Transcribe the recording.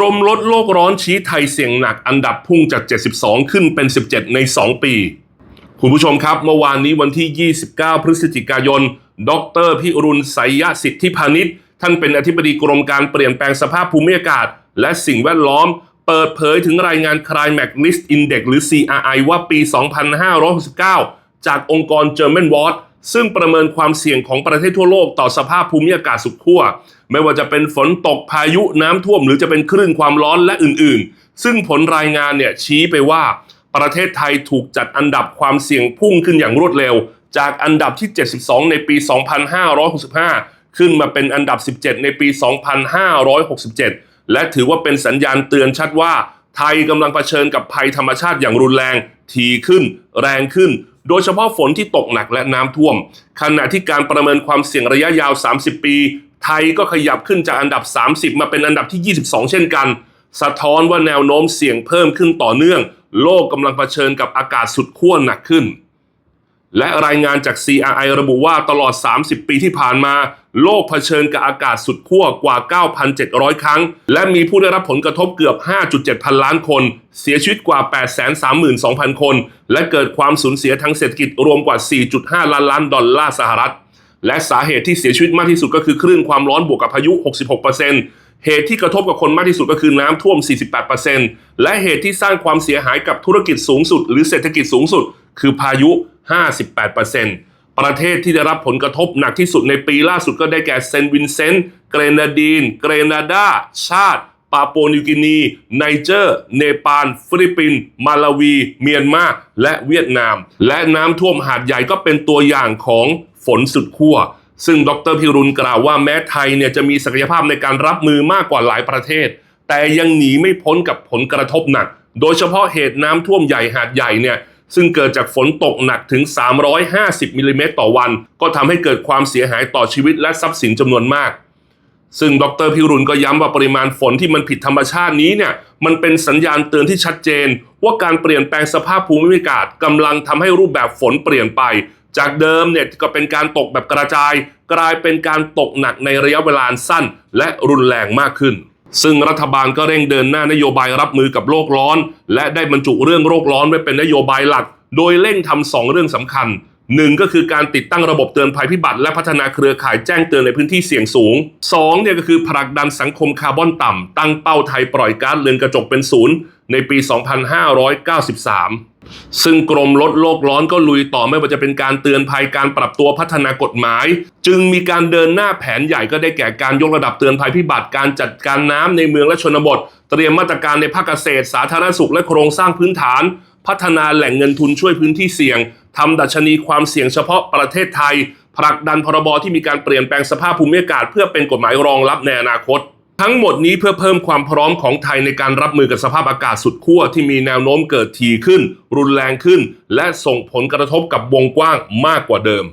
กรมลดโลกร้อนชี้ไทยเสี่ยงหนักอันดับพุ่งจาก 72 ขึ้นเป็น 17 ใน 2 ปี คุณผู้ชมครับ เมื่อวานนี้วันที่ 29 พฤศจิกายน ดรพิรุณไสยสิทธิพาณิชย์ ท่านเป็นอธิบดีกรมการเปลี่ยนแปลงสภาพภูมิอากาศ และสิ่งแวดล้อม เปิดเผยถึงรายงาน Climate Risk Index หรือ CRI ว่าปี 2569 จากองค์กร German Watch ซึ่งประเมินความเสี่ยงของประเทศทั่วโลกต่อสภาพภูมิอากาศสุดขั้วไม่ว่าจะเป็นฝนตกพายุน้ำท่วม หรือจะเป็นคลื่นความร้อนและอื่น ๆ ซึ่งผลรายงานเนี่ยชี้ไปว่า ประเทศไทยถูกจัดอันดับความเสี่ยงพุ่งขึ้นอย่างรวดเร็ว จากอันดับที่ 72 ในปี 2565 ขึ้นมาเป็นอันดับ 17 ในปี 2567 และถือว่าเป็นสัญญาณเตือนชัดว่า ไทยกำลังเผชิญกับภัยธรรมชาติอย่างรุนแรง ทีขึ้น แรงขึ้น โดยเฉพาะฝนที่ตกหนักและน้ำท่วม ขณะที่การประเมินความเสี่ยงระยะยาว 30 ปี ไทยก็ขยับขึ้นจากอันดับ 30 มาเป็นอันดับที่ 22 เช่นกัน สะท้อนว่าแนวโน้มเสี่ยงเพิ่มขึ้นต่อเนื่อง โลกกำลังเผชิญกับอากาศสุดขั้วหนักขึ้น และรายงานจาก CRI ระบุว่าตลอด 30 ปีที่ผ่านมา โลกเผชิญกับอากาศสุดขั้วกว่า 9,700 ครั้ง และมีผู้ได้รับผลกระทบเกือบ 5.7 พันล้านคน เสียชีวิตกว่า 832,000 คน และเกิดความสูญเสียทางเศรษฐกิจรวมกว่า 4.5 ล้านล้านดอลลาร์สหรัฐ และสาเหตุที่เสียชีวิตมากที่สุดก็คือคลื่นความร้อนบวกกับพายุ 66%เหตุที่กระทบกับคนมากที่สุดก็คือน้ำท่วม 48%และเหตุที่สร้างความเสียหายกับธุรกิจสูงสุด หรือเศรษฐกิจสูงสุด คือพายุ 58%ประเทศที่ได้รับผลกระทบหนักที่สุดในปีล่าสุดก็ได้แก่เซนต์วินเซนต์ เกรนาดีน เกรนาดา ชาติ ปาปัวนิวกินี ไนเจอร์ เนปาล ฟิลิปปินส์มาลาวี เมียนมา และเวียดนาม และน้ำท่วมหาดใหญ่ก็เป็นตัวอย่างของฝนสุดขั้วซึ่งดรพิรุณกล่าวว่าแม้ไทยเนี่ยจะมีศักยภาพในการรับมือมากกว่าหลายประเทศ แต่ยังหนีไม่พ้นกับผลกระทบหนัก โดยเฉพาะเหตุน้ำท่วมใหญ่หาดใหญ่เนี่ย ซึ่งเกิดจากฝนตกหนักถึง 350มิลลิเมตรต่อวัน ก็ทำให้เกิดความเสียหายต่อชีวิตและทรัพย์สินจำนวนมาก ซึ่งดรพิรุณก็ย้ำว่าปริมาณฝนที่มันผิดธรรมชาตินี้เนี่ยมันเป็นสัญญาณเตือนที่ชัดเจน ว่าการเปลี่ยนแปลงสภาพภูมิอากาศกำลังทำให้รูปแบบฝนเปลี่ยนไป จากเดิมเนี่ยก็เป็นการตกแบบกระจาย กลายเป็นการตกหนักในระยะเวลาสั้น และรุนแรงมากขึ้น ซึ่งรัฐบาลก็เร่งเดินหน้านโยบายรับมือกับโลกร้อน และได้บรรจุเรื่องโลกร้อนไว้เป็นนโยบายหลัก โดยเร่งทำสองเรื่องสำคัญหนึ่งก็คือการติดตั้งระบบเตือนภัยพิบัติ และพัฒนาเครือข่ายแจ้งเตือนในพื้นที่เสี่ยงสูงสองเนี่ยก็คือผลักดันสังคมคาร์บอนต่ำ ตั้งเป้าไทยปล่อยก๊าซเรือนกระจกเป็นศูนย์ในปี 2593 ซึ่งกรมลดโลกร้อนก็ลุยต่อไม่ว่าจะเป็นการเตือนภัยการปรับตัวพัฒนากฎหมาย จึงมีการเดินหน้าแผนใหญ่ก็ได้แก่การยกระดับเตือนภัยพิบัติการจัดการน้ำในเมืองและชนบท เตรียมมาตรการในภาคเกษตร สาธารณสุขและโครงสร้างพื้นฐาน พัฒนาแหล่งเงินทุนช่วยพื้นที่เสี่ยงทำดัชนีความเสี่ยงเฉพาะประเทศไทยผลักดันพรบที่มีการเปลี่ยนแปลงสภาพภูมิอากาศเพื่อเป็นกฎหมายรองรับในอนาคต ทั้งหมดนี้เพื่อเพิ่มความพร้อมของไทยในการรับมือกับสภาพอากาศสุดขั้วที่มีแนวโน้มเกิดทีขึ้น รุนแรงขึ้น และส่งผลกระทบกับวงกว้างมากกว่าเดิม